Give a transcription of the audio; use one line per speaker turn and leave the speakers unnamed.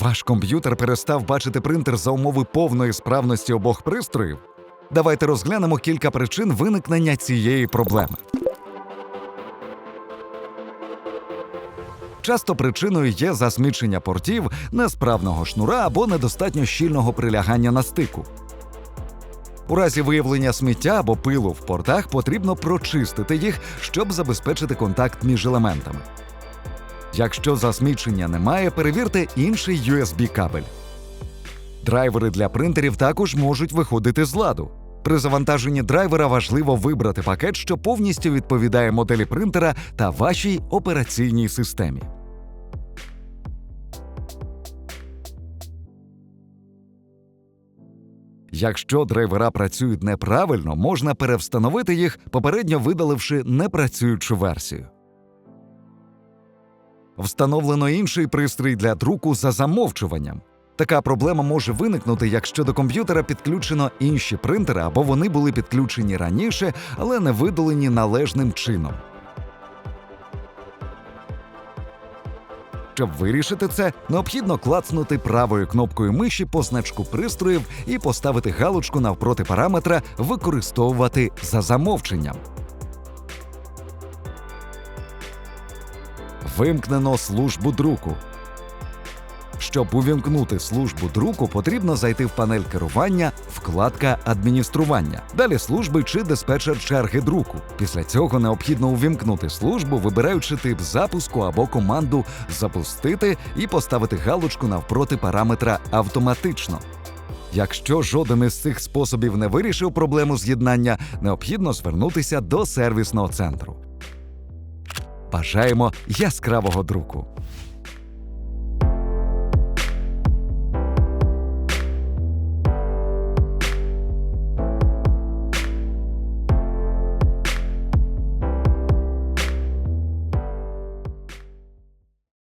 Ваш комп'ютер перестав бачити принтер за умови повної справності обох пристроїв? Давайте розглянемо кілька причин виникнення цієї проблеми. Часто причиною є засмічення портів, несправного шнура або недостатньо щільного прилягання на стику. У разі виявлення сміття або пилу в портах потрібно прочистити їх, щоб забезпечити контакт між елементами. Якщо засмічення немає, перевірте інший USB-кабель. Драйвери для принтерів також можуть виходити з ладу. При завантаженні драйвера важливо вибрати пакет, що повністю відповідає моделі принтера та вашій операційній системі. Якщо драйвера працюють неправильно, можна перевстановити їх, попередньо видаливши непрацюючу версію. Встановлено інший пристрій для друку за замовчуванням. Така проблема може виникнути, якщо до комп'ютера підключено інші принтери або вони були підключені раніше, але не видалені належним чином. Щоб вирішити це, необхідно клацнути правою кнопкою миші по значку пристроїв і поставити галочку навпроти параметра Використовувати за замовченням. Вимкнено службу друку. Щоб увімкнути службу друку, потрібно зайти в панель керування, вкладка адміністрування, далі служби чи диспетчер черги друку. Після цього необхідно увімкнути службу, вибираючи тип запуску або команду запустити і поставити галочку навпроти параметра автоматично. Якщо жоден із цих способів не вирішив проблему з'єднання, необхідно звернутися до сервісного центру бажаємо яскравого друку.